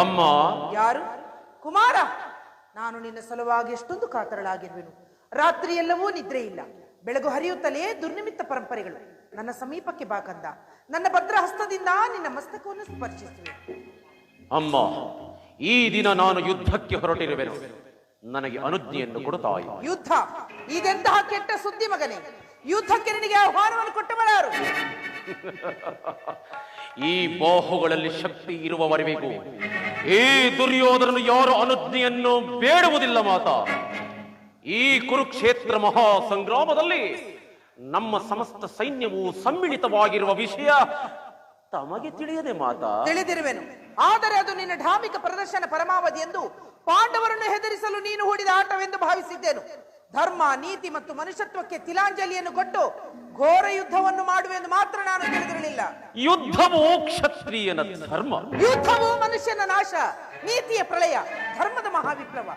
ಅಮ್ಮ. ಯಾರು? ಕುಮಾರ. ನಾನು ನಿನ್ನ ಸಲುವಾಗಿ ಎಷ್ಟೊಂದು ಕಾತರಳಾಗಿರುವೆನು. ರಾತ್ರಿ ಎಲ್ಲವೂ ನಿದ್ರೆ ಇಲ್ಲ ಬೆಳಗು ಹರಿಯುತ್ತಲೇ ದುರ್ನಿಮಿತ್ತ ಪರಂಪರೆಗಳು. ನನ್ನ ಸಮೀಪಕ್ಕೆ ಬಾಕಂದ ನನ್ನ ಭದ್ರ ಹಸ್ತದಿಂದ ನಿನ್ನ ಮಸ್ತಕವನ್ನು ಸ್ಪರ್ಶಿಸುವೆ. ಅಮ್ಮ ಈ ದಿನ ನಾನು ಯುದ್ಧಕ್ಕೆ ಹೊರಟಿರುವೆನು. ನನಗೆ ಅನುಜ್ಞೆಯನ್ನು ಕೊಡುತ್ತಾಯಿ ಯುದ್ಧ. ಇದೆಂತಹ ಕೆಟ್ಟ ಸುದ್ದಿ ಮಗನೇ. ಯುದ್ಧಕ್ಕೆ ನಿನಗೆ ಆಹ್ವಾನವನ್ನು ಕೊಟ್ಟವರಾರು ಈ ಬಾಹುಗಳಲ್ಲಿ ಶಕ್ತಿ ಇರುವವರೆಗೂ ಈ ದುರ್ಯೋಧನನು ಯಾರು ಅನುಜ್ಞೆಯನ್ನು ಬೇಡುವುದಿಲ್ಲ ಮಾತ? ಈ ಕುರುಕ್ಷೇತ್ರ ಮಹಾ ಸಂಗ್ರಾಮದಲ್ಲಿ ನಮ್ಮ ಸಮಸ್ತ ಸೈನ್ಯವು ಸಮ್ಮಿಳಿತವಾಗಿರುವ ವಿಷಯ ತಮಗೆ ತಿಳಿಯದೆ ಮಾತಾ. ತಿಳಿದಿರುವೆನು. ಆದರೆ ಅದು ನಿನ್ನ ಧಾರ್ಮಿಕ ಪ್ರದರ್ಶನ ಪರಮಾವಧಿ ಎಂದು ಪಾಂಡವರನ್ನು ಹೆದರಿಸಲು ನೀನು ಹೂಡಿದ ಆಟವೆಂದು ಭಾವಿಸಿದ್ದೇನು. ಧರ್ಮ ನೀತಿ ಮತ್ತು ಮನುಷ್ಯತ್ವಕ್ಕೆ ತಿಲಾಂಜಲಿಯನ್ನು ಕೊಟ್ಟು ಘೋರ ಯುದ್ಧವನ್ನು ಮಾಡುವೆಂದು ಮಾತ್ರ ನಾನು ತಿಳಿದಿರಲಿಲ್ಲ ಯುದ್ಧವು ಕ್ಷತ್ರಿಯನ ಧರ್ಮ. ಯುದ್ಧವು ಮನುಷ್ಯನ ನಾಶ ನೀತಿಯ ಪ್ರಳಯ ಧರ್ಮದ ಮಹಾವಿಪ್ಲವ.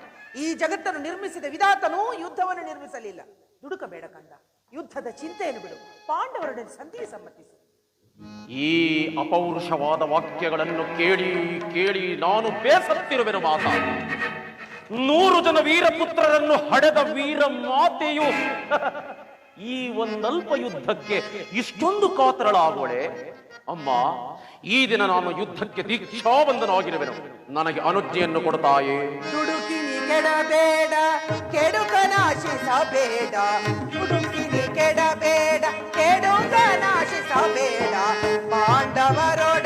ಈ ಜಗತ್ತನ್ನು ನಿರ್ಮಿಸಿದ ವಿಧಾತನು ಯುದ್ಧವನ್ನು ನಿರ್ಮಿಸಲಿಲ್ಲ. ದುಡುಕಬೇಡ ಕಂಡ ಯುದ್ಧದ ಚಿಂತೆಯನ್ನು ಬಿಡು ಪಾಂಡವರೊಡನೆ ಸಂಧಿ ಸಮ್ಮತಿಸಿ. ಈ ಅಪೌರುಷವಾದ ವಾಕ್ಯಗಳನ್ನು ಕೇಳಿ ಕೇಳಿ ನಾನು ಬೇಸತ್ತಿರುವೆನು ಮಾತಾ. ನೂರು ಜನ ವೀರಪುತ್ರರನ್ನು ಹಡೆದ ವೀರ ಮಾತೆಯು ಈ ಒಂದಲ್ಪ ಯುದ್ಧಕ್ಕೆ ಇಷ್ಟೊಂದು ಕಾತರಳಾಗೋಳೆ. ಅಮ್ಮ, ಈ ದಿನ ನಾನು ಯುದ್ಧಕ್ಕೆ ದೀಕ್ಷಾಬಂಧನಾಗಿರುವೆನು ನನಗೆ ಅನುಜ್ಞೆಯನ್ನು ಕೊಡ್ತಾಯೇ. ದುಡುಕಿನಿ ಕೆಡಬೇಡ, ಕೆಡುಕನಾಶಿಸಬೇಡ. ದುಡುಕಿನಿ ಕೆಡಬೇಡ, ಕೆಡುಕನಾಶಿಸಬೇಡ. ಪಾಂಡವರೊಡನೆ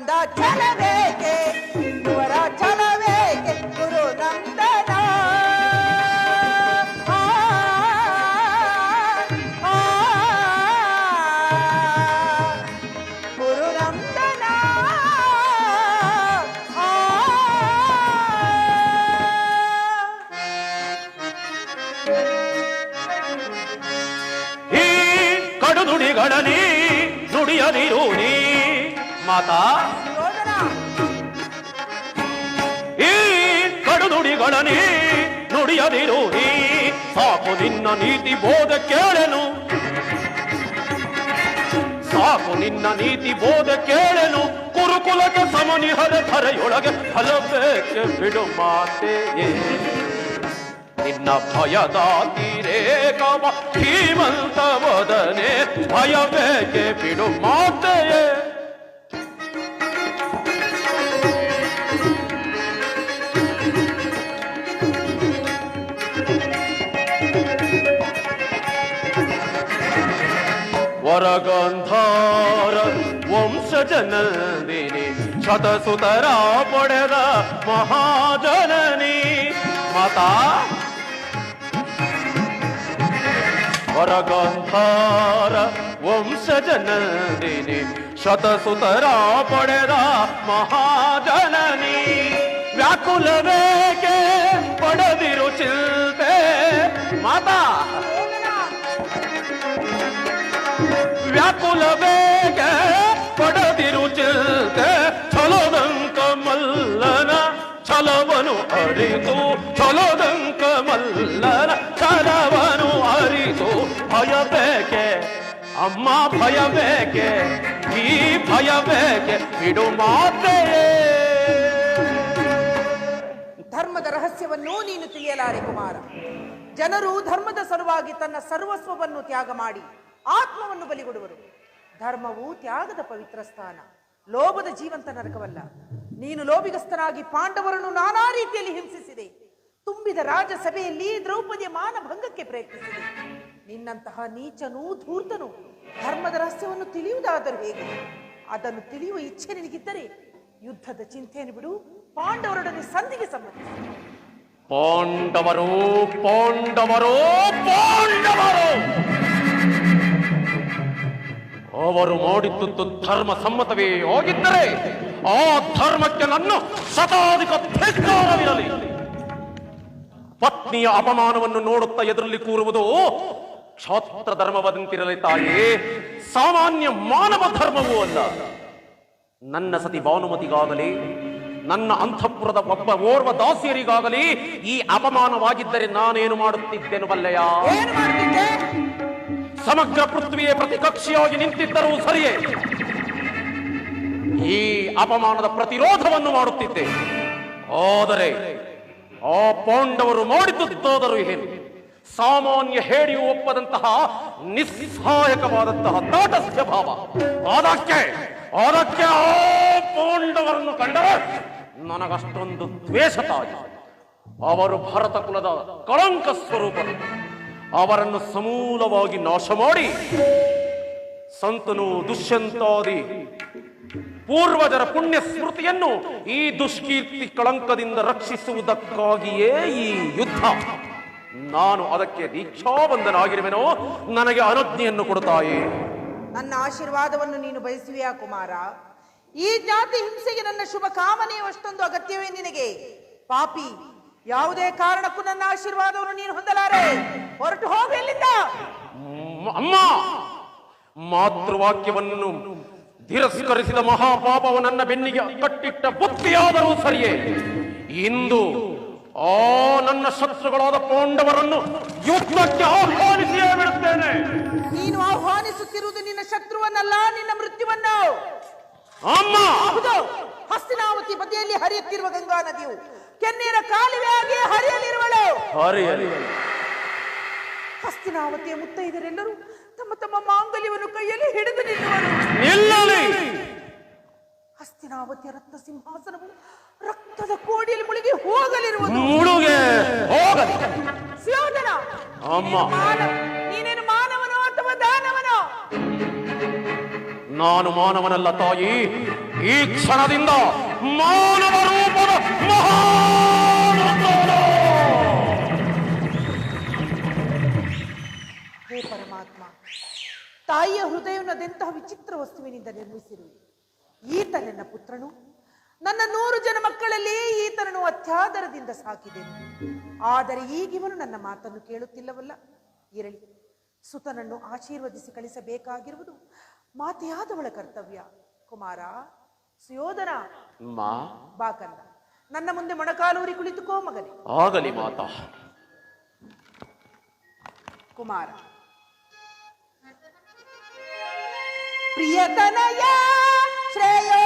ಕಂದ ಛಲವೇಕೆ ಇವರ ಛಲವೇಕೆ ಗುರು ನಂದನ ಆ, ಆ, ಗುರು ನಂದನ ಈ ಕಡುನುಡಿಗಳನಿ ನುಡಿಯದಿರು ನೀ ಮಾತಾ? ಈ ಕಡುನುಡಿಗಳನಿ ನುಡಿಯದಿರು ಈ. ಸಾಕು ನಿನ್ನ ನೀತಿ ಬೋಧ ಕೇಳೆನು. ಸಾಕು ನಿನ್ನ ನೀತಿ ಬೋಧ ಕೇಳೆನು. ಕುರುಕುಲಕ್ಕೆ ಸಮನಿಹರ ಧರೆಯೊಳಗೆ ಫಲಬೇಕೆ ಬಿಡು ಮಾತೆಯೇ. ನಿನ್ನ ಭಯದ ತೀರೇಕವ ಧೀಮಂತ ವದನೆ ಭಯಬೇಕೆ ಬಿಡು ಮಾತೆಯೇ. ವರಗಂಧಾರ ವಂಶಜನಂದಿನಿ ಶತಸುತರ ಪಡೆದ ಮಹಾಜನನಿ ಮಾತಾ ವರಗಂಧಾರ ವಂಶಜನಂದಿನಿ ಶತಸುತರ ಪಡೆದ ಮಹಾಜನನಿ ವ್ಯಾಕುಲವೇಕೆ ಪಡೆದಿರು ಚಿಲ್ತೆ ಮಾತಾ ವ್ಯಾಕುಲ ಬೇಗ ಪಡೆದಿರು ಚಿಲ್ತೆ ಛಲೋದಂಕ ಮಲ್ಲನ ಛಲವನು ಅರಿತು, ಛಲೋದಂಕ ಮಲ್ಲನ ಛಲವನು ಅರಿತು. ಭಯ ಬೇಕೆ? ಅಮ್ಮ, ಭಯ ಬೇಕೆ? ಈ ಭಯ ಬೇಕೆ? ಇಡು ಧರ್ಮದ ರಹಸ್ಯವನ್ನು ನೀನು ತಿಳಿಯಲಾರೆ ಕುಮಾರ. ಜನರು ಧರ್ಮದ ಸಲುವಾಗಿ ತನ್ನ ಸರ್ವಸ್ವವನ್ನು ತ್ಯಾಗ ಮಾಡಿ. ಆತ್ಮವನ್ನು ಬಲಿಗೊಡುವರು ಧರ್ಮವು ತ್ಯಾಗದ ಪವಿತ್ರ ಸ್ಥಾನ. ಲೋಭದ ಜೀವಂತ ನರಕವಲ್ಲ. ನೀನು ಲೋಭಿಗಸ್ತನಾಗಿ ಪಾಂಡವರನ್ನು ನಾನಾ ರೀತಿಯಲ್ಲಿ ಹಿಂಸಿಸಿದೆ. ತುಂಬಿದ ರಾಜಸಭೆಯಲ್ಲಿ ದ್ರೌಪದಿಯ ಮಾನಭಂಗಕ್ಕೆ ಪ್ರಯತ್ನಿಸಿದೆ. ನಿನ್ನಂತಹ ನೀಚನೂ ಧೂರ್ತನು ಧರ್ಮದ ರಹಸ್ಯವನ್ನು ತಿಳಿಯುವುದಾದರೂ ಹೇಗೆ? ಅದನ್ನು ತಿಳಿಯುವ ಇಚ್ಛೆ ನಿನಗಿದ್ದರೆ ಯುದ್ಧದ ಚಿಂತೆಯನ್ನು ಬಿಡು. ಪಾಂಡವರೊಡನೆ ಸಂಧಿಗೆ ಸಂಬಂಧಿಸಿ ಪಾಂಡವರು ಪಾಂಡವರು ಪಾಂಡವರು! ಅವರು ಮಾಡಿದ್ದು ಧರ್ಮ ಸಮ್ಮತವೇ ಹೋಗಿದ್ದರೆ ಆ ಧರ್ಮಕ್ಕೆ ನನ್ನ ಶತಾಧಿಕ ಧಿಕ್ಕಾರವಿರಲಿ. ಪತ್ನಿಯ ಅಪಮಾನವನ್ನು ನೋಡುತ್ತಾ ಎದುರಲ್ಲಿ ಕೂರುವುದು ಕ್ಷಾತ್ರ ಧರ್ಮವದಂತಿರಲಿ ತಾಯಿ. ಸಾಮಾನ್ಯ ಮಾನವ ಧರ್ಮವೂ ಅಲ್ಲ. ನನ್ನ ಸತಿ ಭಾನುಮತಿಗಾಗಲಿ, ನನ್ನ ಅಂತಃಪುರದ ಒಬ್ಬ ಓರ್ವ ದಾಸಿಯರಿಗಾಗಲಿ ಈ ಅಪಮಾನವಾಗಿದ್ದರೆ ನಾನೇನು ಮಾಡುತ್ತಿದ್ದೆನು ಬಲ್ಲೆಯ? ಸಮಗ್ರ ಪೃಥ್ವಿಯೇ ಪ್ರತಿಕಕ್ಷಿಯಾಗಿ ನಿಂತಿದ್ದರೂ ಸರಿಯೇ. ಈ ಅಪಮಾನದ ಪ್ರತಿರೋಧವನ್ನು ಮಾಡುತ್ತಿದ್ದೆ. ಆದರೆ ಆ ಪಾಂಡವರು ಮಾಡಿದ್ದುದಾದರೂ ಏನು? ಸಾಮಾನ್ಯ ಹೇಳಿಯು ಒಪ್ಪದಂತಹ ನಿಸ್ಸಹಾಯಕವಾದಂತಹ ತಾಟಸ್ಯ ಭಾವ. ಅದಕ್ಕೆ ಅದಕ್ಕೆ ಆ ಪಾಂಡವರನ್ನು ಕಂಡರೆ ನನಗಷ್ಟೊಂದು ದ್ವೇಷ ತಾಯಿ. ಅವರು ಭರತ ಕುಲದ ಕಳಂಕ ಸ್ವರೂಪರು. ಅವರನ್ನು ಸಮೂಲವಾಗಿ ನಾಶ ಮಾಡಿ ಸಂತನು ದುಷ್ಯಂತಾದಿ ಪೂರ್ವಜರ ಪುಣ್ಯ ಸ್ಮೃತಿಯನ್ನು ಈ ದುಷ್ಕೀರ್ತಿ ಕಳಂಕದಿಂದ ರಕ್ಷಿಸುವುದಕ್ಕಾಗಿಯೇ ಈ ಯುದ್ಧ. ನಾನು ಅದಕ್ಕೆ ದೀಕ್ಷಾಬಂಧನಾಗಿರುವೆನೋ ನನಗೆ ಅನುಜ್ಞೆಯನ್ನು ಕೊಡುತ್ತಾಯೇ. ನನ್ನ ಆಶೀರ್ವಾದವನ್ನು ನೀನು ಬಯಸುವೆಯಾ, ಕುಮಾರ? ಈ ಜಾತಿ ಹಿಂಸೆಗೆ ನನ್ನ ಶುಭ ಕಾಮನೆಯು ಅಷ್ಟೊಂದು ಅಗತ್ಯವೇ ನಿನಗೆ? ಪಾಪಿ ಯಾವುದೇ ಕಾರಣಕ್ಕೂ ನನ್ನ ಆಶೀರ್ವಾದವನ್ನು ನೀನು ಹೊಂದಲಾರೆ. ಹೊರಟು ಹೋಗು ಇಲ್ಲಿಂದ ಅಮ್ಮ ಮಾತೃವಾಕ್ಯವನ್ನು ತಿರಸ್ಕರಿಸಿದ ಮಹಾಪಾಪವು ನನ್ನ ಬೆನ್ನಿಗೆ ಕಟ್ಟಿಟ್ಟ ಬುತ್ತಿಯಾದರೂ ಸರಿಯೇ. ಇಂದು ಆ ನನ್ನ ಶತ್ರುಗಳಾದ ಪಾಂಡವರನ್ನು ಯುದ್ಧಕ್ಕೆ ಆಹ್ವಾನಿಸಿಯೇ ಬಿಡುತ್ತೇನೆ. ನೀನು ಆಹ್ವಾನಿಸುತ್ತಿರುವುದು ನಿನ್ನ ಶತ್ರುವನ್ನಲ್ಲ ನಿನ್ನ ಮೃತ್ಯುವನ್ನ. ಅಮ್ಮ! ಹೌದು. ಹಸ್ತಿನಾವತಿ ಬದಿಯಲ್ಲಿ ಹರಿಯುತ್ತಿರುವ ಗಂಗಾ ನದಿಯು ಕೆನ್ನೇರ ಕಾಲುವೆಯಾಗಿ ಹರಿಯಲಿರುವಳು. ಹರಿಯಲಿ. ಹಸ್ತಿನಾವತಿಯ ಮುತ್ತೈದರೆಲ್ಲರೂ ತಮ್ಮ ತಮ್ಮ ಮಾಂಗಲ್ಯವನ್ನು ಕೈಯಲ್ಲಿ ಹಿಡಿದು ನಿಲ್ಲುವರು. ನಿಲ್ಲಲಿ. ಹಸ್ತಿನಾವತಿಯ ರತ್ನ ಸಿಂಹಾಸನವು ರಕ್ತದ ಕೋಡಿಯಲ್ಲಿ ಮುಳುಗಿ ಹೋಗಲಿರುವುದು. ಮುಳುಗೆ ಹೋಗಲಿ. ಸುಯೋಧನ ಅಮ್ಮ. ನೀನೇನು ಮಾನವ- ನೀನೇನು ಮಾನವನೋ ಅಥವಾ ದಾನವನೋ? ನಾನು ಮಾನವನಲ್ಲ ತಾಯಿ. ಈ ಕ್ಷಣದಿಂದ ಮಾನವ ರೂಪದ ಮಹಾನುಭಾವನು. ಹೇ ಪರಮಾತ್ಮ ತಾಯಿಯ ಹೃದಯವನ್ನದೆಂತಹ ವಿಚಿತ್ರ ವಸ್ತುವಿನಿಂದ ನಿರ್ಮಿಸಿರುವೆ. ಈತ ನನ್ನ ಪುತ್ರನು. ನನ್ನ ನೂರು ಜನ ಮಕ್ಕಳಲ್ಲಿ ಈತನನ್ನು ಅತ್ಯಾದರದಿಂದ ಸಾಕಿದೆನು. ಆದರೆ ಈಗಿವನು ನನ್ನ ಮಾತನ್ನು ಕೇಳುತ್ತಿಲ್ಲವಲ್ಲ. ಇರಲಿ ಸುತನನ್ನು ಆಶೀರ್ವದಿಸಿ ಕಳಿಸಬೇಕಾಗಿರುವುದು ಮಾತೆಯಾದವಳ ಕರ್ತವ್ಯ. ಕುಮಾರ ಸುಯೋಧನ. ಅಮ್ಮ ಬಾಕಂದ. ನನ್ನ ಮುಂದೆ ಮೊಣಕಾಲೂರಿ ಕುಳಿತುಕೋ ಮಗನೇ. ಆಗಲಿ ಮಾತಾ. ಕುಮಾರ. ಪ್ರಿಯತನಯ ಶ್ರೇಯೋವಂತನಾಗೋ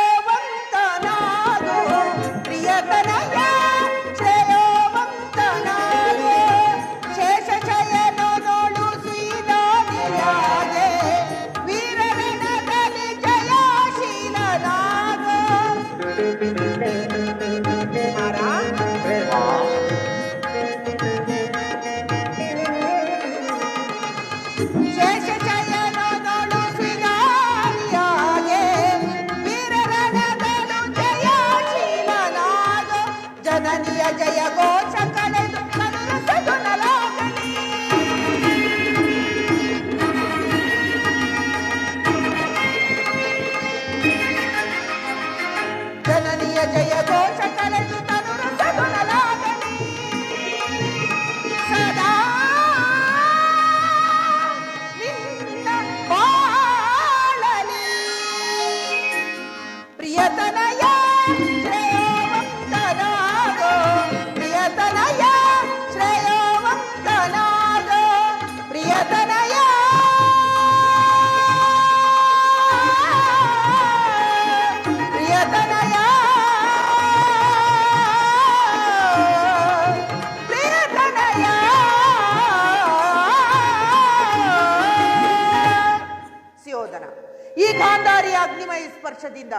ಅಗ್ನಿಮಯ ಸ್ಪರ್ಶದಿಂದ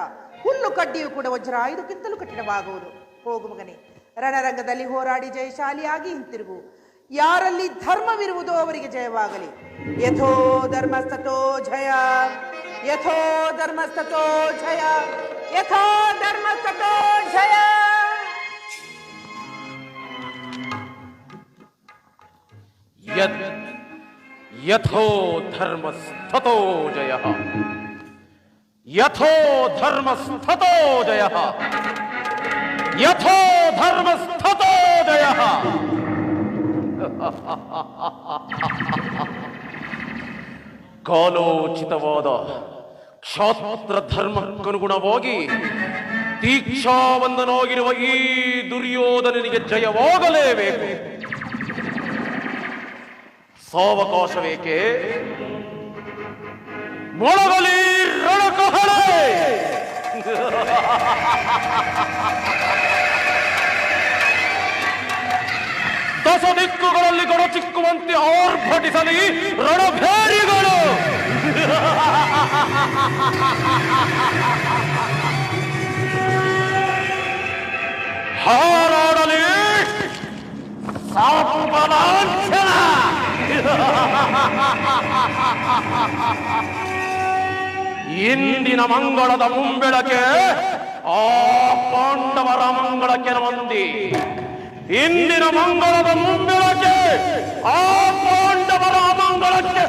ಹುಲ್ಲು ಕಡ್ಡಿಯು ಕೂಡ ವಜ್ರ. ಇದಕ್ಕಿಂತಲೂ ಕಠಿಣವಾಗುವುದು. ಹೋಗು ಮಗನೇ, ರಣರಂಗದಲ್ಲಿ ಹೋರಾಡಿ ಜಯಶಾಲಿಯಾಗಿ ಹಿಂತಿರುಗು. ಯಾರಲ್ಲಿ ಧರ್ಮವಿರುವುದೋ ಅವರಿಗೆ ಜಯವಾಗಲಿ. ಯಥೋ ಧರ್ಮಸ್ತೋ ಜಯ ಯಥೋ ಧರ್ಮಸ್ತೋ ಜಯ ಯಥೋ ಧರ್ಮಸ್ತೋ ಜಯ ಯಥೋ ಧರ್ಮಸ್ಥತೋ ಜಯ ಯಥೋ ಧರ್ಮಸ್ಥತೋ ಜಯ ಯಥೋ ಧರ್ಮಸ್ಥತೋ ಜಯ ಕಾಲೋಚಿತವಾದ ಕ್ಷಾತ್ರ ಧರ್ಮಕ್ಕನುಗುಣವಾಗಿ ದೀಕ್ಷಾವಂದನಾಗಿರುವ ಈ ದುರ್ಯೋಧನನಿಗೆ ಜಯವಾಗಲೇಬೇಕು. ಸಾವಕಾಶವೇಕೆ? মোড়গলির রণকহরে। দশ দিক্কুগড়লি গড় চিক্কুমন্তি অর ভটিসালি রণভেরি গড়। হরলি সাপ বালান খেলা ಇಂದಿನ ಮಂಗಳದ ಮುಂಬೆಳಕೆ ಆ ಪಾಂಡವರ ಮಂಗಳಕ್ಕೆ ಬಂದಿ ಇಂದಿನ ಮಂಗಳದ ಮುಂಬೆಳಕೆ ಆ ಪಾಂಡವರ ಮಂಗಳಕ್ಕೆ